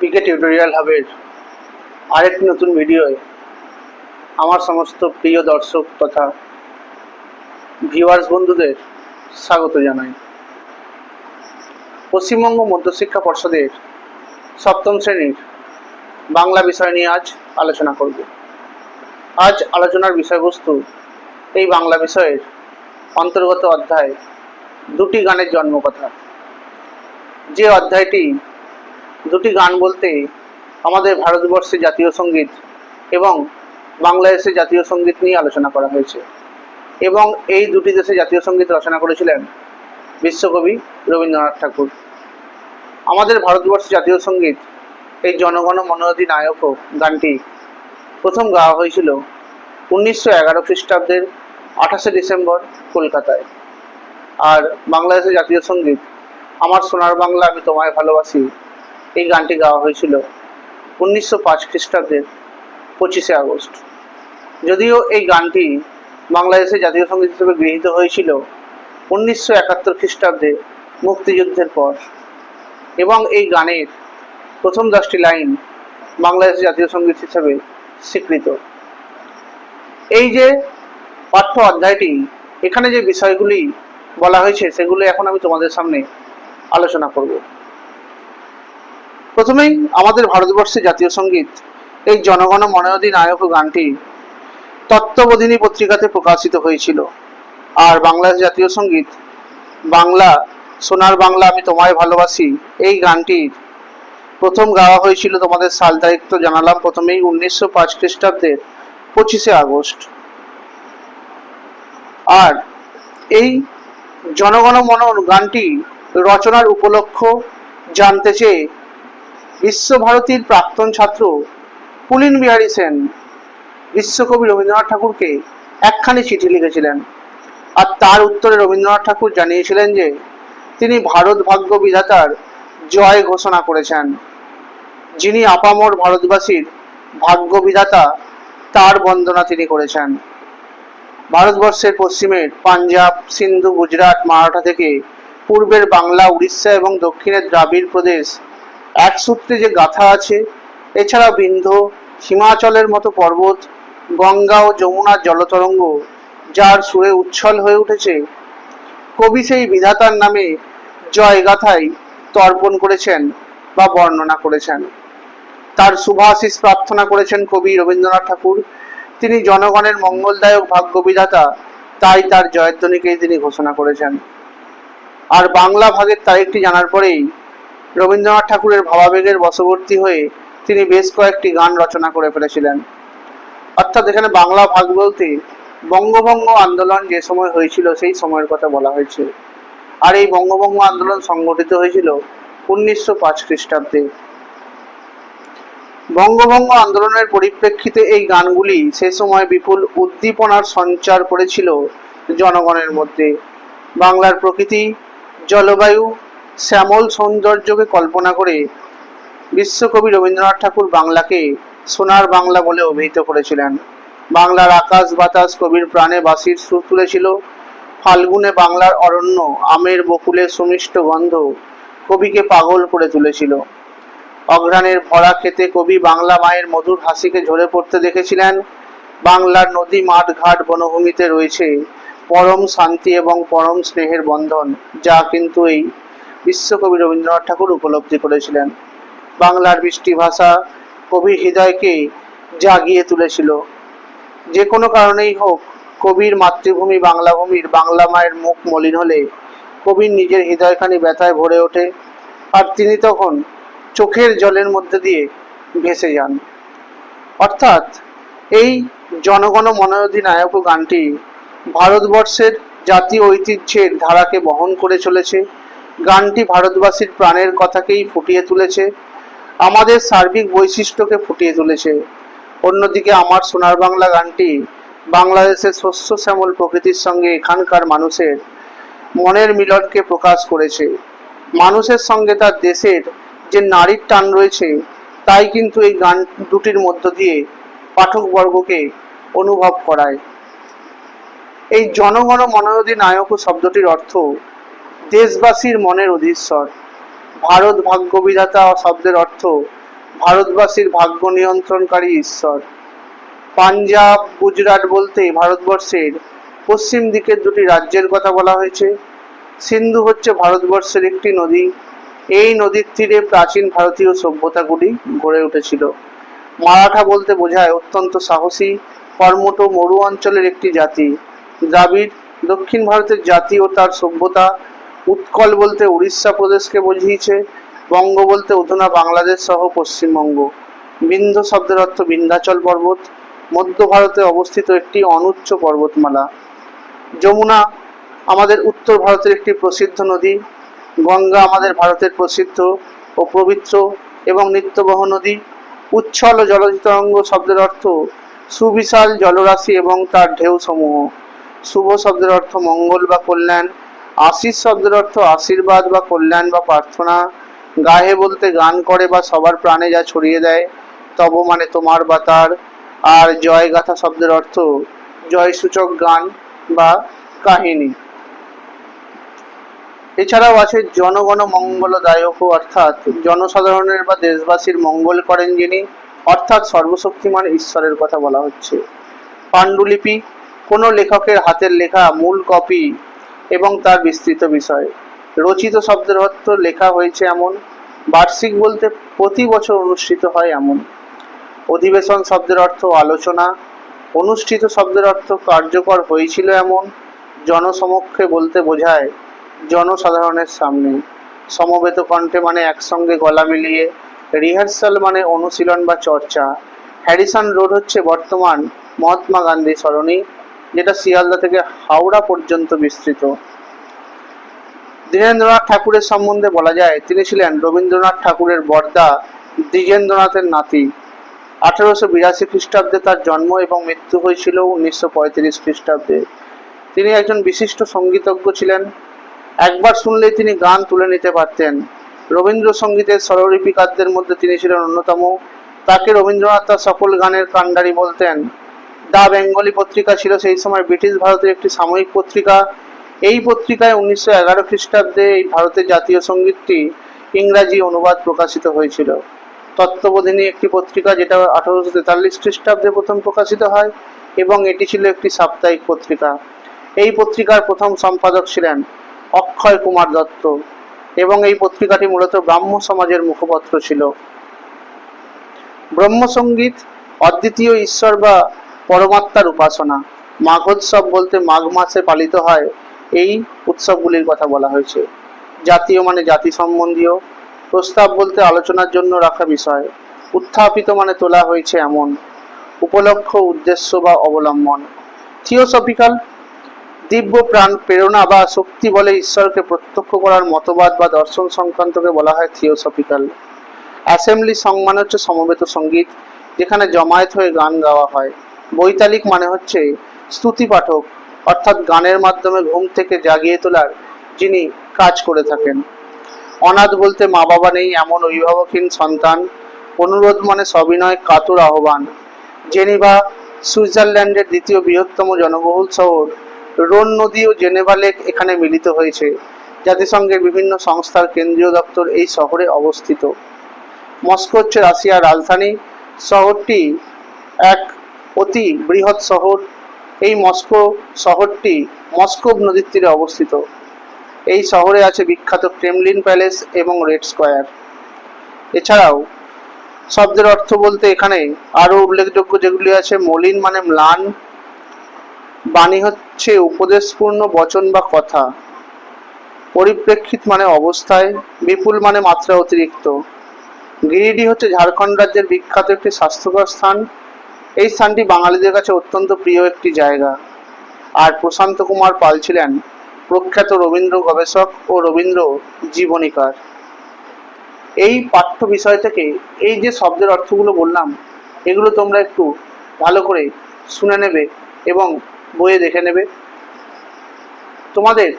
পিকে tutorial হাবের আরেকটি নতুন ভিডিওয় আমার সমস্ত প্রিয় দর্শক তথা ভিউয়ার্স বন্ধুদের স্বাগত জানাই। পশ্চিমবঙ্গ মধ্যশিক্ষা পর্ষদের সপ্তম শ্রেণির বাংলা বিষয় নিয়ে আজ আলোচনা করব। আজ আলোচনার বিষয়বস্তু এই বাংলা বিষয়ের অন্তর্গত অধ্যায় দুটি গানের জন্মকথা। যে অধ্যায়টি দুটি গান বলতে আমাদের ভারতবর্ষে জাতীয় সংগীত এবং বাংলাদেশে জাতীয় সংগীত নিয়ে আলোচনা করা হয়েছে। এবং এই দুটি দেশে জাতীয় সংগীত রচনা করেছিলেন বিশ্বকবি রবীন্দ্রনাথ ঠাকুর। আমাদের ভারতবর্ষে জাতীয় সংগীত, এই জনগণ মনোরধি নায়ক গানটি প্রথম গাওয়া হয়েছিল উনিশশো এগারো খ্রিস্টাব্দের আঠাশে ডিসেম্বর কলকাতায়। আর বাংলাদেশের জাতীয় সংগীত, আমার সোনার বাংলা আমি তোমায় ভালোবাসি এই গানটি গাওয়া হয়েছিল উনিশশো পাঁচ খ্রিস্টাব্দের পঁচিশে আগস্ট। যদিও এই গানটি বাংলাদেশের জাতীয় সংগীত হিসেবে গৃহীত হয়েছিল উনিশশো একাত্তর খ্রিস্টাব্দে মুক্তিযুদ্ধের পর। এবং এই গানের প্রথম দশটি লাইন বাংলাদেশের জাতীয় সংগীত হিসেবে স্বীকৃত। এই যে পাঠ্য অধ্যায়টি, এখানে যে বিষয়গুলি বলা হয়েছে, সেগুলো এখন আমি তোমাদের সামনে আলোচনা করব। প্রথমেই আমাদের ভারতবর্ষের জাতীয় সংগীত, এই জনগণ মনোয়দী নায়ক গানটি তত্ত্ববোধিনী পত্রিকাতে প্রকাশিত হয়েছিল। আর বাংলাদেশ জাতীয় সংগীত, বাংলা, সোনার বাংলা, আমি তোমায় ভালোবাসি, এই গানটির প্রথম গাওয়া হয়েছিল তোমাদের সাল তো জানালাম, প্রথমেই উনিশশো পাঁচ খ্রিস্টাব্দের পঁচিশে আগস্ট। আর এই জনগণ মন গানটি রচনার উপলক্ষ জানতে চেয়ে বিশ্বভারতীর প্রাক্তন ছাত্র পুলিন বিহারী সেন বিশ্বকবি রবীন্দ্রনাথ ঠাকুরকে একখানি চিঠি লিখেছিলেন। আর তার উত্তরে রবীন্দ্রনাথ ঠাকুর জানিয়েছিলেন যে, তিনি ভারত ভাগ্য বিধাতার জয় ঘোষণা করেছেন। যিনি আপামর ভারতবাসীর ভাগ্য বিধাতা, তার বন্দনা তিনি করেছেন। ভারতবর্ষের পশ্চিমের পাঞ্জাব, সিন্ধু, গুজরাট, মারাঠা থেকে পূর্বের বাংলা, উড়িষ্যা এবং দক্ষিণের দ্রাবিড় প্রদেশ এক সূত্রে যে গাথা আছে, এছাড়া বিন্ধ, হিমাচলের মতো পর্বত, গঙ্গা ও যমুনার জলতরঙ্গ, যার সুরে উচ্ছল হয়ে উঠেছে, কবি সেই বিধাতার নামে জয়গাথায় তর্পণ করেছেন বা বর্ণনা করেছেন। তার শুভাশিস প্রার্থনা করেছেন কবি রবীন্দ্রনাথ ঠাকুর। তিনি জনগণের মঙ্গলদায়ক ভাগ্য বিধাতা তাই তার জয়ধ্বনিকেই তিনি ঘোষণা করেছেন। আর বাংলা ভাগের তারিখটি জানার পরেই রবীন্দ্রনাথ ঠাকুরের ভাবাবেগের বশবর্তী হয়ে তিনি বেশ কয়েকটি গান রচনা করে ফেলেছিলেন। অর্থাৎ এখানে বাংলা ভাগ বলতে বঙ্গভঙ্গ আন্দোলন যে সময় হয়েছিল সেই সময়ের কথা বলা হয়েছে। আর এই বঙ্গভঙ্গ আন্দোলন সংগঠিত হয়েছিল উনিশশো পাঁচ খ্রিস্টাব্দে। বঙ্গভঙ্গ আন্দোলনের পরিপ্রেক্ষিতে এই গানগুলি সে সময় বিপুল উদ্দীপনার সঞ্চার করেছিল জনগণের মধ্যে। বাংলার প্রকৃতি, জলবায়ু শ্যামল সৌন্দর্যকে কল্পনা করে বিশ্বকবি রবীন্দ্রনাথ ঠাকুর বাংলাকে সোনার বাংলা বলে অভিহিত করেছিলেন। বাংলার আকাশ বাতাস কবির প্রাণে বাসির সুর তুলেছিল। ফাল্গুনে বাংলার অরণ্য, আমের বকুলের সুমিষ্ট গন্ধ কবিকে পাগল করে তুলেছিল। অঘ্রাণের ভরা খেতে কবি বাংলা মায়ের মধুর হাসিকে ঝরে পড়তে দেখেছিলেন। বাংলার নদী মাঠ ঘাট বনভূমিতে রয়েছে পরম শান্তি এবং পরম স্নেহের বন্ধন, যা কিন্তু এই বিশ্বকবি রবীন্দ্রনাথ ঠাকুর উপলব্ধি করেছিলেন। বাংলার বৃষ্টি ভাষা কবির হৃদয়কে জাগিয়ে তুলেছিল। যে কোনো কারণেই হোক, কবির মাতৃভূমি বাংলা ভূমির বাংলা মায়ের মুখ মলিন হলে কবির নিজের হৃদয়খানি ব্যথায় ভরে ওঠে আর তিনি তখন চোখের জলের মধ্যে দিয়ে ভেসে যান। অর্থাৎ এই জনগণ মনোয়ধী নায়ক গানটি ভারতবর্ষের জাতীয় ঐতিহ্যের ধারাকে বহন করে চলেছে। গানটি ভারতবাসীর প্রাণের কথাকেই ফুটিয়ে তুলেছে, আমাদের সার্বিক বৈশিষ্ট্যকে ফুটিয়ে তুলেছে। অন্যদিকে আমার সোনার বাংলা গানটি বাংলাদেশের শস্য শ্যামল প্রকৃতির সঙ্গে এখানকার মানুষের মনের মিলনকে প্রকাশ করেছে। মানুষের সঙ্গে তার দেশের যে নারীর টান রয়েছে, তাই কিন্তু এই গান দুটির মধ্য দিয়ে পাঠকবর্গকে অনুভব করায়। এই জনগণ মনোনদী নায়ক শব্দটির অর্থ দেশবাসীর মনের অধীশ্বর ভারত ভাগ্য বিধাতা শব্দের অর্থ, ভারতবাসীর ভাগ্য নিয়ন্ত্রণকারী ঈশ্বর। পাঞ্জাব, গুজরাট বলতে ভারতবর্ষের পশ্চিম দিকের দুটি রাজ্যের কথা বলা হয়েছে। সিন্ধু হচ্ছে ভারতবর্ষের একটি নদী। এই নদীর তীরে প্রাচীন ভারতীয় সভ্যতাগুলি গড়ে উঠেছিল। মারাঠা বলতে বোঝায় অত্যন্ত সাহসী, কর্মঠ মরু অঞ্চলের একটি জাতি। দ্রাবিড় দক্ষিণ ভারতের জাতি ও তার সভ্যতা উৎকল বলতে উড়িষ্যা প্রদেশকে বুঝিয়েছে, বঙ্গ বলতে অধুনা বাংলাদেশ সহ পশ্চিমবঙ্গ। বিন্ধ শব্দের অর্থ বিন্ধ্যাচল পর্বত, মধ্য ভারতে অবস্থিত একটি অনুচ্চ পর্বতমালা। যমুনা আমাদের উত্তর ভারতের একটি প্রসিদ্ধ নদী, গঙ্গা আমাদের ভারতের প্রসিদ্ধ ও পবিত্র এবং নিত্যবহ নদী। উচ্ছল ও জলতরঙ্গ শব্দের অর্থ সুবিশাল জলরাশি এবং তার ঢেউ সমূহ শুভ শব্দের অর্থ মঙ্গল বা কল্যাণ আশিস শব্দের অর্থ আশীর্বাদ বা কল্যাণ বা প্রার্থনা। গাহে বলতে গান করে বা সবার প্রাণে যা ছড়িয়ে দেয়, তব মানে তোমার বা তার। আর জয় গাথা শব্দের অর্থ জয়সূচক গান বা কাহিনী। এছাড়াও আছে জনগণ মঙ্গলদায়ক অর্থাৎ জনসাধারণের বা দেশবাসীর মঙ্গল করেন যিনি, অর্থাৎ সর্বশক্তিমান ঈশ্বরের কথা বলা হচ্ছে। পাণ্ডুলিপি, কোনো লেখকের হাতের লেখা মূল কপি এবং তার বিস্তৃত বিষয়। রচিত শব্দের অর্থ লেখা হয়েছে এমন, বার্ষিক বলতে প্রতি বছর অনুষ্ঠিত হয় এমন। অধিবেশন শব্দের অর্থ আলোচনা, অনুষ্ঠিত শব্দের অর্থ কার্যকর হয়েছিল এমন, জনসমক্ষে বলতে বোঝায় জনসাধারণের সামনে। সমবেত কণ্ঠে মানে একসঙ্গে গলা মিলিয়ে, রিহার্সাল মানে অনুশীলন বা চর্চা। হ্যারিসন রোড হচ্ছে বর্তমান মহাত্মা গান্ধী সরণি। যেটা শিয়ালদা থেকে হাওড়া পর্যন্ত বিস্তৃত। দীনেন্দ্রনাথ ঠাকুরের সম্বন্ধে বলা যায়, তিনি ছিলেন রবীন্দ্রনাথ ঠাকুরের বর্দা দ্বিজেন্দ্রনাথের নাতি। আঠারোশো বিরাশি খ্রিস্টাব্দে তার জন্ম এবং মৃত্যু হয়েছিল উনিশশো পঁয়ত্রিশ খ্রিস্টাব্দে। তিনি একজন বিশিষ্ট সঙ্গীতজ্ঞ ছিলেন। একবার শুনলেই তিনি গান তুলে নিতে পারতেন। রবীন্দ্রসঙ্গীতের স্বরলিপিকারদের মধ্যে তিনি ছিলেন অন্যতম। তাকে রবীন্দ্রনাথ তার সকল গানের কাণ্ডারি বলতেন। দা বেঙ্গলি পত্রিকা ছিল, সেই সময় ব্রিটিশ ভারতের একটি সাময়িক পত্রিকা। এই পত্রিকায় উনিশশো এগারো খ্রিস্টাব্দে এই ভারতের জাতীয় সঙ্গীতটি ইংরাজি অনুবাদ প্রকাশিত হয়েছিল। তত্ত্ববোধিনী একটি পত্রিকা যেটা আঠারোশো তেতাল্লিশ খ্রিস্টাব্দে প্রথম প্রকাশিত হয় এবং এটি ছিল একটি সাপ্তাহিক পত্রিকা। এই পত্রিকার প্রথম সম্পাদক ছিলেন অক্ষয় কুমার দত্ত এবং এই পত্রিকাটি মূলত ব্রাহ্ম সমাজের মুখপত্র ছিল। ব্রহ্মসঙ্গীত অদ্বিতীয় ঈশ্বর বা পরমাত্মার উপাসনা। মাঘোৎসব বলতে মাঘ মাসে পালিত হয়, এই উৎসবগুলির কথা বলা হয়েছে। জাতীয় মানে জাতি সম্বন্ধীয় প্রস্তাব বলতে আলোচনার জন্য রাখা বিষয়। উত্থাপিত মানে তোলা হয়েছে এমন। উপলক্ষ, উদ্দেশ্য বা অবলম্বন। থিওসফিক্যাল। দিব্য প্রাণ, প্রেরণা বা শক্তি বলে ঈশ্বরকে প্রত্যক্ষ করার মতবাদ বা দর্শন সংক্রান্তকে বলা হয় থিওসফিক্যাল। অ্যাসেম্বলি সং মানে হচ্ছে সমবেত সংগীত, যেখানে জমায়েত হয়ে গান গাওয়া হয়। বৈতালিক মানে হচ্ছে স্তুতি পাঠক, অর্থাৎ গানের মাধ্যমে ঘুম থেকে জাগিয়ে তোলার যিনি কাজ করে থাকেন। অনাথ বলতে মা বাবা নেই এমন অভিভাবকহীন সন্তান। অনুরোধ মানে সবিনয় কাতুর আহ্বান। জেনিভা, সুইজারল্যান্ডের দ্বিতীয় বৃহত্তম জনবহুল শহর। রোন নদী ও জেনেভা লেক এখানে মিলিত হয়েছে, জাতিসংঘের বিভিন্ন সংস্থার কেন্দ্রীয় দপ্তর এই শহরে অবস্থিত। মস্কো হচ্ছে রাশিয়ার রাজধানী। শহরটি এক অতি বৃহৎ শহর। এই মস্কো শহরটি মস্কোভ নদীর তীরে অবস্থিত। এই শহরে আছে বিখ্যাত ক্রেমলিন প্যালেস এবং রেড স্কোয়ার। এছাড়াও, শব্দের অর্থ বলতে এখানে আরও উল্লেখযোগ্য যেগুলি আছে, মলিন মানে ম্লান। বাণী হচ্ছে উপদেশপূর্ণ বচন বা কথা। পরিপ্রেক্ষিত মানে অবস্থায়, বিপুল মানে মাত্রা অতিরিক্ত। গিরিডি হচ্ছে ঝাড়খণ্ড রাজ্যের বিখ্যাত একটি স্বাস্থ্যকর স্থান। এই স্থানটি বাঙালিদের কাছে অত্যন্ত প্রিয় একটি জায়গা। আর প্রশান্ত কুমার পাল ছিলেন প্রখ্যাত রবীন্দ্র গবেষক ও রবীন্দ্র জীবনীকার। এই পাঠ্য বিষয় থেকে এই যে শব্দের অর্থগুলো বললাম, এগুলো তোমরা একটু ভালো করে শুনে নেবে এবং বইয়ে দেখে নেবে। তোমাদের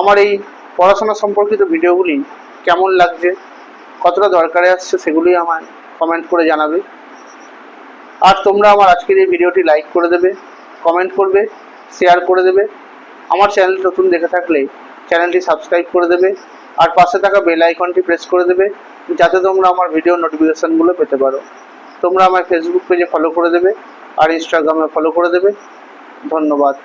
আমার এই পড়াশোনা সম্পর্কিত ভিডিওগুলি কেমন লাগছে, কতটা দরকারে আসছে সেগুলি আমায় কমেন্ট করে জানাবে। আর তোমরা আমার আজকের এই ভিডিওটি লাইক করে দেবে কমেন্ট করবে শেয়ার করে দেবে। আমার চ্যানেল নতুন দেখে থাকলে চ্যানেলটি সাবস্ক্রাইব করে দেবে আর পাশে থাকা বেল আইকনটি প্রেস করে দেবে যাতে তোমরা আমার ভিডিও নোটিফিকেশানগুলো পেতে পারো। তোমরা আমার ফেসবুক পেজে ফলো করে দেবে আর ইনস্টাগ্রামে ফলো করে দেবে। ধন্যবাদ।